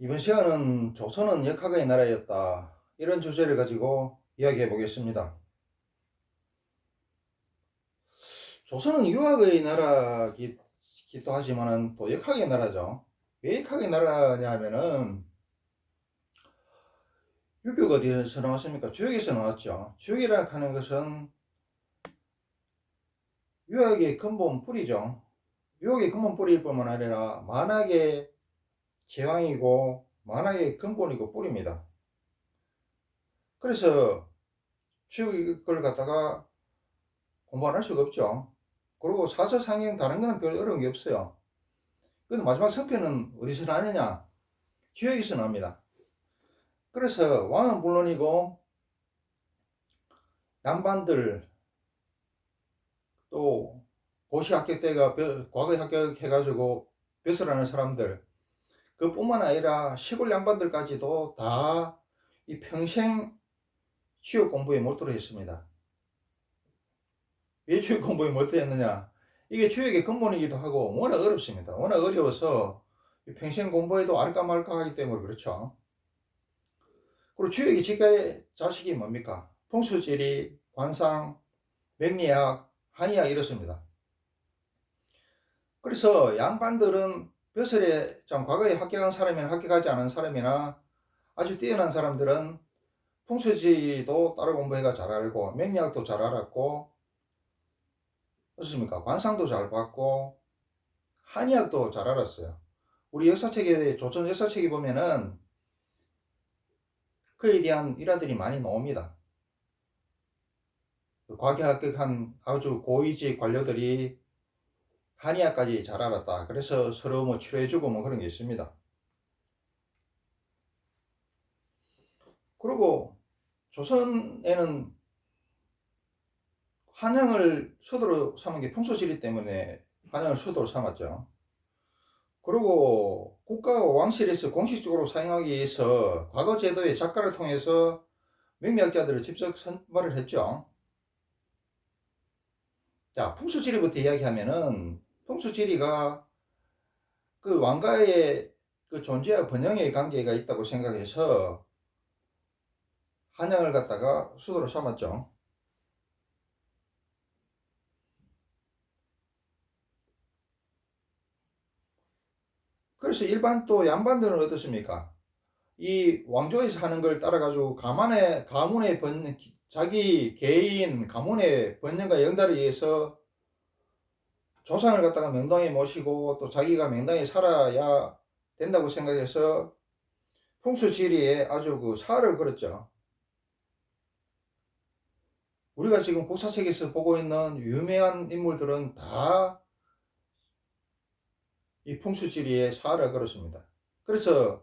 이번 시간은 조선은 역학의 나라였다. 이런 주제를 가지고 이야기해 보겠습니다. 조선은 유학의 나라기도 하지만은 또 역학의 나라죠. 왜 역학의 나라냐 하면은 유교가 어디에서 나왔습니까? 주역에서 나왔죠. 주역이라 하는 것은 유학의 근본 뿌리죠. 유학의 근본 뿌리일 뿐만 아니라 만학의 제왕이고 만학의 근본이고 뿌리입니다. 그래서 주역을 갖다가 공부 안 할 수가 없죠. 그리고 사서상행 다른 거는 별 어려운 게 없어요. 근데 마지막 성편은 어디서 나느냐? 주역에서 납니다. 그래서 왕은 물론이고 양반들 또 고시 합격 때가 과거에 합격해가지고 벼슬하는 사람들 그뿐만 아니라 시골 양반들까지도 다 이 평생 취업 공부에 몰두를 했습니다. 왜 취업 공부에 몰두했느냐? 이게 취업의 근본이기도 하고 워낙 어렵습니다. 워낙 어려워서 평생 공부해도 알까 말까 하기 때문에 그렇죠. 그리고 취업의 직계 자식이 뭡니까? 풍수지리, 관상, 명리학, 한의학 이렇습니다. 그래서 양반들은 벼슬에 좀 과거에 합격한 사람이나 합격하지 않은 사람이나 아주 뛰어난 사람들은 풍수지리도 따로 공부해가 잘 알고 명리학도 잘 알았고 어떻습니까? 관상도 잘 봤고 한의학도 잘 알았어요. 우리 역사책에 조선 역사책에 보면은 그에 대한 일화들이 많이 나옵니다. 과거 합격한 아주 고위직 관료들이 한의학까지 잘 알았다. 그래서 서로 뭐 치료해주고 뭐 그런 게 있습니다. 그리고 조선에는 한양을 수도로 삼은 게 풍수지리 때문에 한양을 수도로 삼았죠. 그리고 국가와 왕실에서 공식적으로 사용하기 위해서 과거 제도의 작가를 통해서 명리학자들을 직접 선발을 했죠. 자, 풍수지리부터 이야기하면은 풍수지리가 그 왕가의 그 존재와 번영의 관계가 있다고 생각해서 한양을 갖다가 수도로 삼았죠. 그래서 일반 또 양반들은 어떻습니까? 이 왕조에서 하는 걸 따라가지고 가문의 가문의 번 자기 개인 가문의 번영과 영달을 위해서 조상을 갖다가 명당에 모시고 또 자기가 명당에 살아야 된다고 생각해서 풍수지리에 아주 그 사를 걸었죠. 우리가 지금 국사책에서 보고 있는 유명한 인물들은 다 이 풍수지리에 사를 걸었습니다. 그래서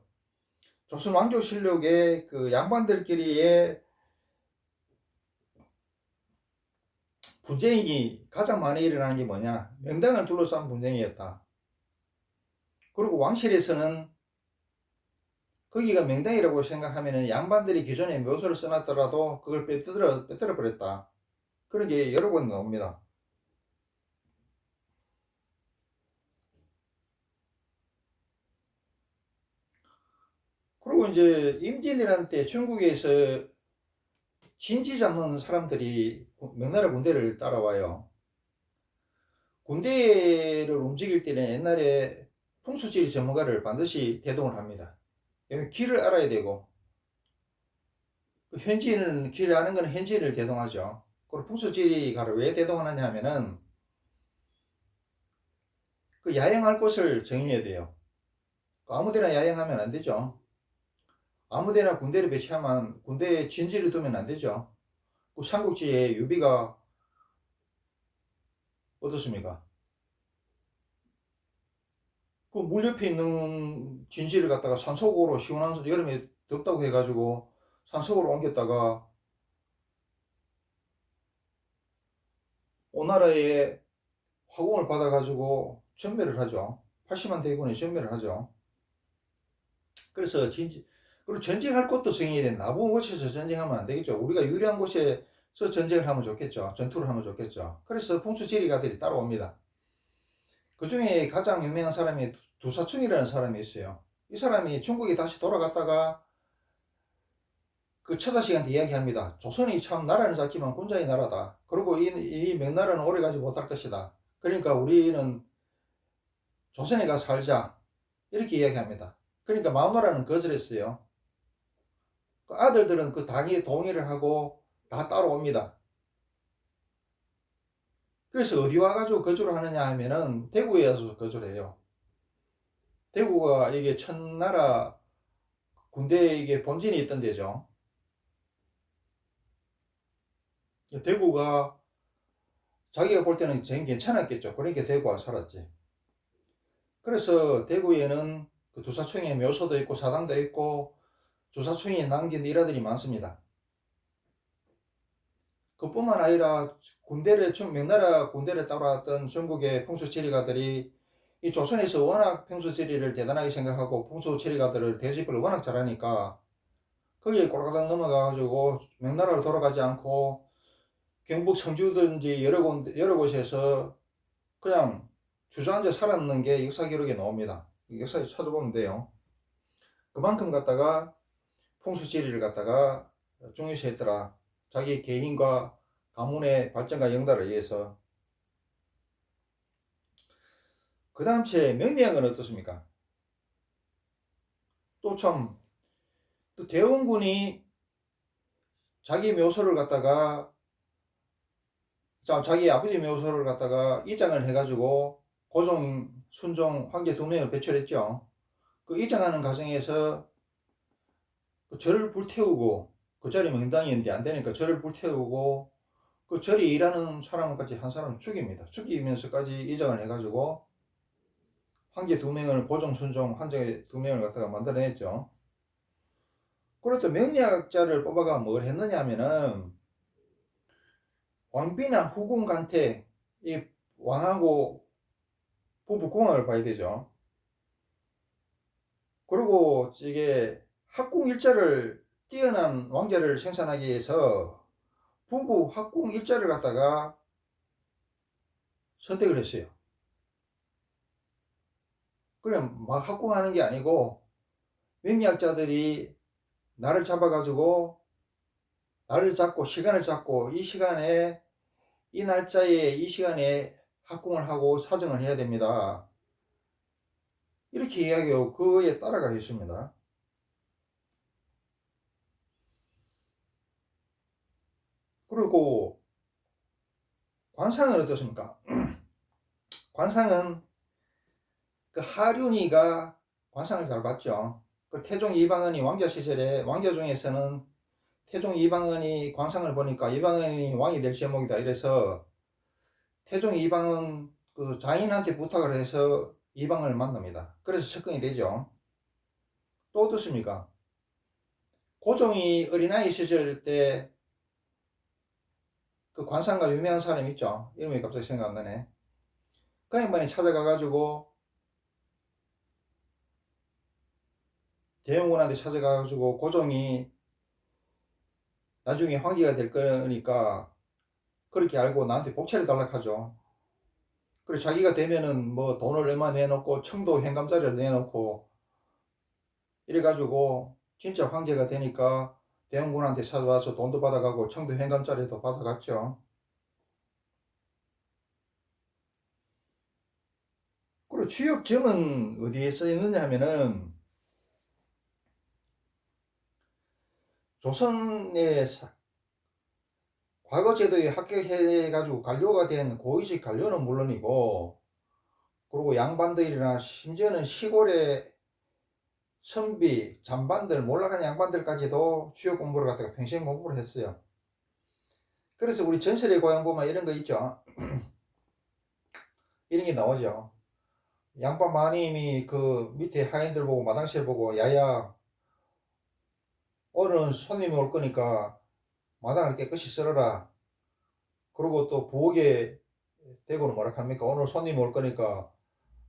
조선 왕조 실록의 그 양반들끼리의 분쟁이 가장 많이 일어나는 게 뭐냐? 명당을 둘러싼 분쟁이었다. 그리고 왕실에서는 거기가 명당이라고 생각하면 양반들이 기존에 묘소를 써놨더라도 그걸 빼뜨려, 빼뜨려 버렸다. 그런 게 여러 번 나옵니다. 그리고 이제 임진왜란 때 중국에서 진지 잡는 사람들이 명나라 군대를 따라와요. 군대를 움직일 때는 옛날에 풍수지리 전문가를 반드시 대동을 합니다. 왜냐면 길을 알아야 되고 그 현지인은 길을 아는 건 현지인을 대동하죠. 그리고 풍수지리가를 왜 대동하느냐 하면은 그 야영할 곳을 정해야 돼요. 그 아무데나 야영하면 안 되죠. 아무데나 군대를 배치하면 군대에 진지를 두면 안 되죠. 그 삼국지에 유비가 어떻습니까? 그 물 옆에 있는 진지를 갖다가 산속으로 시원한 여름에 덥다고 해가지고 산속으로 옮겼다가 오나라에 화공을 받아가지고 전멸을 하죠. 80만 대군이 전멸을 하죠. 그래서 진지 그리고 전쟁할 곳도 정해야 된다. 나쁜 곳에서 전쟁하면 안 되겠죠. 우리가 유리한 곳에서 전쟁을 하면 좋겠죠. 전투를 하면 좋겠죠. 그래서 풍수 지리가들이 따라옵니다. 그 중에 가장 유명한 사람이 두사충이라는 사람이 있어요. 이 사람이 중국에 다시 돌아갔다가 그 처자식한테 이야기합니다. 조선이 참 나라는 작지만 군자의 나라다. 그리고 이, 이 명나라는 오래가지 못할 것이다. 그러니까 우리는 조선에 가서 살자. 이렇게 이야기합니다. 그러니까 마누라는 거절했어요. 그 아들들은 그 당에 동의를 하고 다 따라옵니다. 그래서 어디 와가지고 거주를 하느냐 하면은 대구에 와서 거주를 해요. 대구가 이게 천나라 군대 이게 본진이 있던 데죠. 대구가 자기가 볼 때는 제일 괜찮았겠죠. 그러니까 대구 와 살았지. 그래서 대구에는 그 두사층에 묘소도 있고 사당도 있고 주사층이 남긴 일화들이 많습니다. 그뿐만 아니라 군대를 중 명나라 군대를 따라왔던 중국의 풍수 지리가들이 이 조선에서 워낙 풍수 지리를 대단하게 생각하고 풍수 지리가들을 대집을 워낙 잘하니까 거기에 꼬락당 넘어가가지고 명나라로 돌아가지 않고 경북 청주든지 여러 곳 여러 곳에서 그냥 주저앉아 살았는 게 역사 기록에 나옵니다. 역사에 찾아보면 돼요. 그만큼 갖다가 풍수 지리를 갖다가 중요시했더라. 자기 개인과 가문의 발전과 영달을 위해서. 그 다음 제 명리학은 어떻습니까? 또 참, 또 대원군이 자기 묘소를 갖다가, 자, 자기 아버지 묘소를 갖다가 이장을 해가지고 고종, 순종, 황제 두 명을 배출했죠. 그 이장하는 과정에서 그 절을 불태우고 그 자리 명당이었는데 안 되니까 절을 불태우고 그 절이 일하는 사람까지 한 사람을 죽입니다. 죽이면서까지 이장을 해가지고 황제 두 명을 고종, 순종, 황제 두 명을 갖다가 만들어냈죠. 또 명리학자를 뽑아가 뭘 했느냐 하면은 왕비나 후궁한테 이 왕하고 부부 궁합을 봐야 되죠. 그리고 이게 학궁 일자를 뛰어난 왕자를 생산하기 위해서 부부 학궁 일자를 갖다가 선택을 했어요. 그럼 막 학궁하는 게 아니고 명리학자들이 나를 잡아가지고 나를 잡고 시간을 잡고 이 시간에 이 날짜에 이 시간에 학궁을 하고 사정을 해야 됩니다. 이렇게 이야기하고 그에 따라가겠습니다. 그리고 관상은 어떻습니까? 관상은 그 하륜이가 관상을 잘 봤죠. 그 태종 이방은이 왕자 시절에 왕자 중에서는 태종 이방은이 관상을 보니까 이방은이 왕이 될 제목이다 이래서 태종 이방은 그 장인한테 부탁을 해서 이방을 만납니다. 그래서 접근이 되죠. 또 어떻습니까? 고종이 어린아이 시절 때 그 관상가 유명한 사람 있죠. 이름이 갑자기 생각 안 나네. 그 양반이 찾아가가지고 대영군한테 찾아가가지고 고종이 나중에 황제가 될 거니까 그렇게 알고 나한테 복채를 달라 하죠. 그리고 자기가 되면은 뭐 돈을 얼마 내놓고 청도 현감자리를 내놓고 이래가지고 진짜 황제가 되니까 대원군한테 찾아와서 돈도 받아가고 청도 현감자리도 받아갔죠. 그리고 취역점은 어디에 써 있느냐 하면은 조선의 과거 제도에 합격해가지고 관료가 된 고위직 관료는 물론이고 그리고 양반들이나 심지어는 시골의 선비, 잠반들, 몰락한 양반들까지도 취업 공부를 갖다가 평생 공부를 했어요. 그래서 우리 전설의 고향 보면 이런 거 있죠. 이런 게 나오죠. 양반 마님이 그 밑에 하인들 보고 마당실 보고 야야 오늘 손님이 올 거니까 마당을 깨끗이 썰어라. 그리고 또 부엌에 대고는 뭐라 합니까? 오늘 손님 올 거니까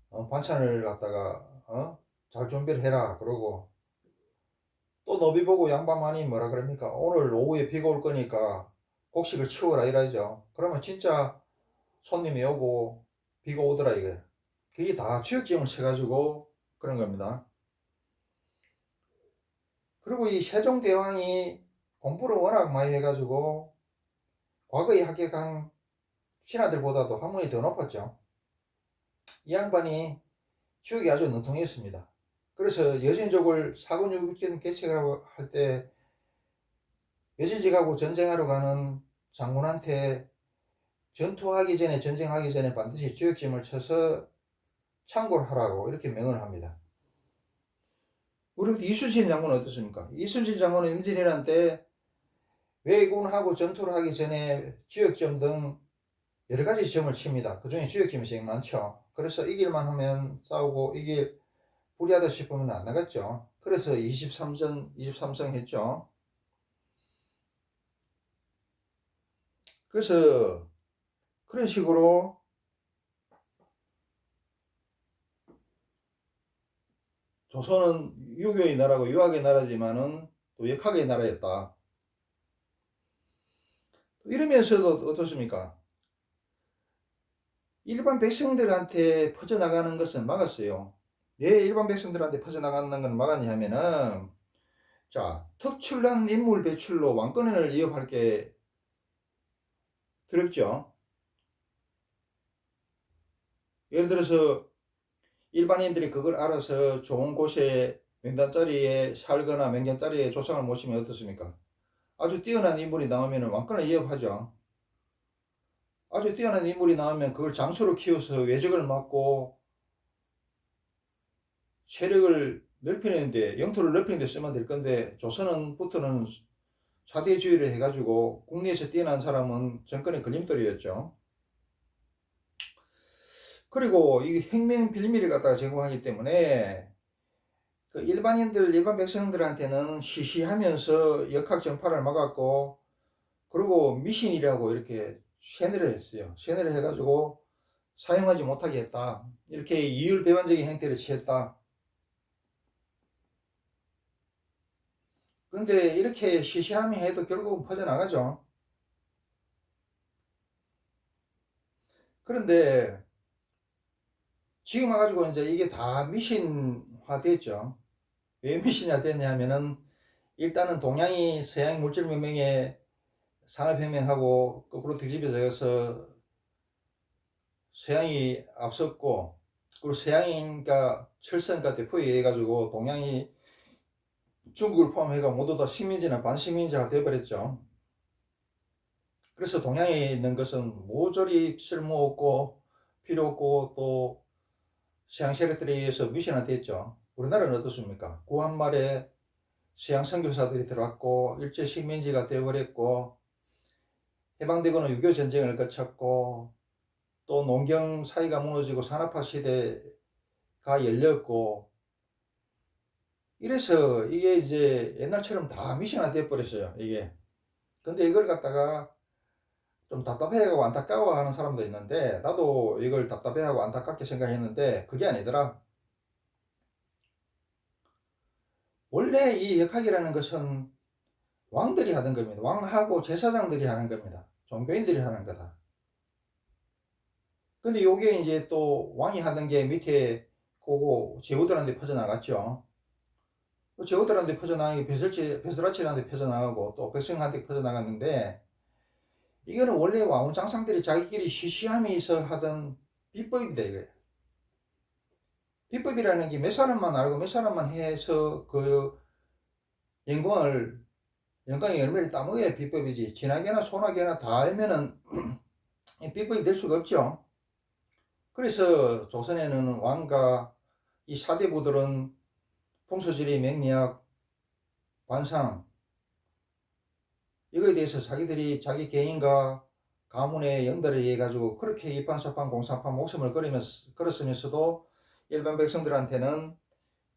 어, 반찬을 갖다가 어? 잘 준비를 해라. 그러고 또 너비 보고 양반 많이 뭐라 그럽니까? 오늘 오후에 비가 올 거니까 곡식을 치워라 이러죠. 그러면 진짜 손님이 오고 비가 오더라 이게. 그게 다 취역지형을 쳐가지고 그런 겁니다. 그리고 이 세종대왕이 공부를 워낙 많이 해가지고 과거에 합격한 신하들보다도 학문이 더 높았죠. 이 양반이 지역이 아주 능통했습니다. 그래서 여진족을 사군육전 개척을 할때 여진족하고 전쟁하러 가는 장군한테 전투하기 전에 전쟁하기 전에 반드시 지역짐을 쳐서 창고를 하라고 이렇게 명을 합니다. 우리 이수진 장군은 어떻습니까? 이수진 장군은 임진왜란 왜군하고 전투를 하기 전에 지역점 등 여러 가지 점을 칩니다. 그 중에 지역점이 제일 많죠. 그래서 이길만 하면 싸우고 이길 불리하다 싶으면 안 나갔죠. 그래서 23전, 23성 했죠. 그래서 그런 식으로 조선은 유교의 나라고 유학의 나라지만은 또 역학의 나라였다. 이러면서도 어떻습니까? 일반 백성들한테 퍼져나가는 것은 막았어요. 왜 일반 백성들한테 퍼져나가는 건 막았냐 하면은, 자, 특출난 인물 배출로 왕권을 이어갈 게 두렵죠. 예를 들어서 일반인들이 그걸 알아서 좋은 곳에 명단자리에 살거나 명단자리에 조상을 모시면 어떻습니까? 아주 뛰어난 인물이 나오면 왕권을 이어하죠. 아주 뛰어난 인물이 나오면 그걸 장수로 키워서 외적을 막고 세력을 넓히는데 영토를 넓히는데 쓰면 될 건데 조선은부터는 사대주의를 해가지고 국내에서 뛰어난 사람은 정권의 걸림돌이었죠. 그리고 이 혁명 빌미를 갖다가 제공하기 때문에 그 일반인들, 일반 백성들한테는 시시하면서 역학 전파를 막았고, 그리고 미신이라고 이렇게 세뇌를 했어요. 세뇌를 해가지고 사용하지 못하게 했다. 이렇게 이율배반적인 행태를 취했다. 근데 이렇게 시시하면 해도 결국은 퍼져나가죠. 그런데 지금 와가지고 이제 이게 다 미신화 됐죠. 왜 미신화 됐냐면은 일단은 동양이 서양 물질명명에 산업혁명하고 거꾸로 뒤집어져서 서양이 앞섰고 그리고 서양인가 철선과 대포에 해가지고 동양이 중국을 포함해가 모두 다 식민지나 반식민지가 되어버렸죠. 그래서 동양에 있는 것은 모조리 쓸모없고 필요 없고 또 서양 세력들에 의해서 미신화됐죠. 우리나라는 어떻습니까? 구한말에 서양 선교사들이 들어왔고 일제 식민지가 되어버렸고 해방되고는 유교 전쟁을 거쳤고 또 농경 사회가 무너지고 산업화 시대가 열렸고 이래서 이게 이제 옛날처럼 다 미션화 돼 버렸어요 이게. 근데 이걸 갖다가 좀 답답해하고 안타까워하는 사람도 있는데 나도 이걸 답답해하고 안타깝게 생각했는데 그게 아니더라. 원래 이 역학이라는 것은 왕들이 하던 겁니다. 왕하고 제사장들이 하는 겁니다. 종교인들이 하는 거다. 근데 요게 이제 또 왕이 하던 게 밑에 고고 제후들한테 퍼져나갔죠 제후들한테 퍼져나가기 베슬치, 베스라치한테 퍼져나가고 또 백성한테 퍼져나갔는데 이거는 원래 왕후 장상들이 자기끼리 시시하면서 하던 비법입니다 이거예요. 비법이라는 게 몇 사람만 알고 몇 사람만 해서 그 영광을 영광의 열매를 따먹어야 비법이지 진하게나 소나게나 다 알면은 비법이 될 수가 없죠. 그래서 조선에는 왕과 이 사대부들은 풍수지리, 맹리학, 관상 이거에 대해서 자기들이 자기 개인과 가문의 연달에 의해 가지고 그렇게 이판사판 공사판 목숨을 걸었으면서도 일반 백성들한테는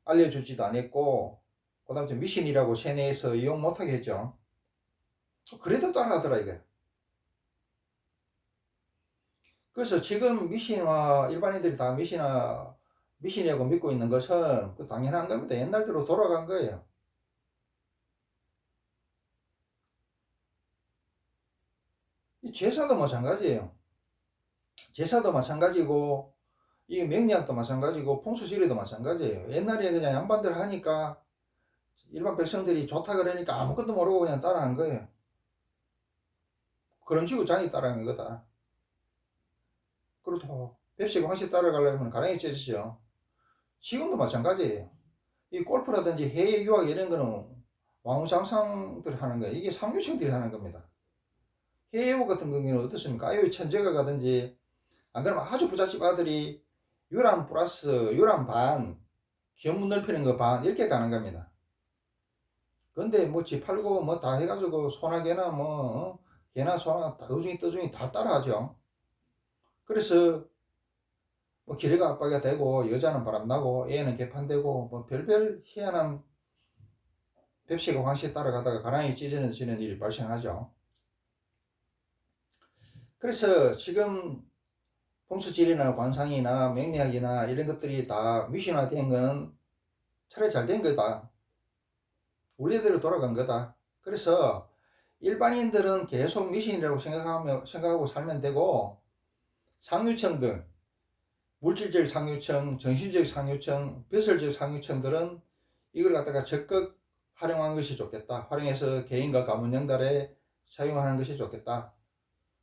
알려주지도 않았고 그 다음에 미신이라고 세뇌해서 이용 못하게 했죠. 그래도 따라하더라 이게. 그래서 지금 미신과 일반인들이 다 미신화 미신이라고 믿고 있는 것은 그 당연한 겁니다. 옛날대로 돌아간 거예요. 제사도 마찬가지예요. 제사도 마찬가지고 이 명리학도 마찬가지고 풍수지리도 마찬가지예요. 옛날에 그냥 양반들 하니까 일반 백성들이 좋다 그러니까 아무것도 모르고 그냥 따라한 거예요. 그런 식으로 장이 따라간 거다. 그렇다고 펩시 광시 따라가려면 가랑이 찢으시죠. 지금도 마찬가지예요. 이 골프라든지 해외 유학 이런 거는 왕상상들 하는 거예요. 이게 상류층들이 하는 겁니다. 해외 유학 같은 경우는 어떻습니까? 아유 천재가 가든지 안 그러면 아주 부잣집 아들이 유람 플러스 유람 반 견문 넓히는 거 반 이렇게 가는 겁니다. 근데 뭐 집 팔고 뭐 다 해가지고 소나 개나 뭐 어? 개나 소나 떠중이 떠중이 다 따라하죠. 그래서 뭐 기레가 압박이 되고 여자는 바람나고 애는 개판되고 뭐 별별 희한한 뱁시가 황시에 따라가다가 가랑이 찢어지는 일이 발생하죠. 그래서 지금 풍수지리나 관상이나 맹리학이나 이런 것들이 다 미신화된 거는 차라리 잘 된 거다. 원래대로 돌아간 거다. 그래서 일반인들은 계속 미신이라고 생각하며, 생각하고 살면 되고, 상류층들, 물질적 상류층, 정신적 상류층, 배설적 상류층들은 이걸 갖다가 적극 활용하는 것이 좋겠다. 활용해서 개인과 가문 연달에 사용하는 것이 좋겠다.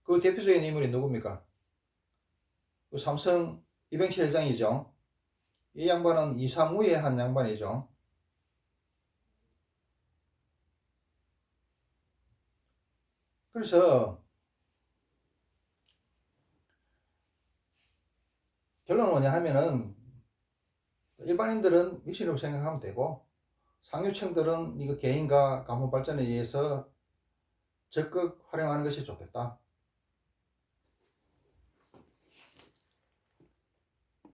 그 대표적인 인물이 누굽니까? 그 삼성 이병철 회장이죠. 이 양반은 이사무에 한 양반이죠. 그래서 결론은 뭐냐 하면은 일반인들은 미신으로 생각하면 되고 상류층들은 이거 개인과 가문 발전에 의해서 적극 활용하는 것이 좋겠다.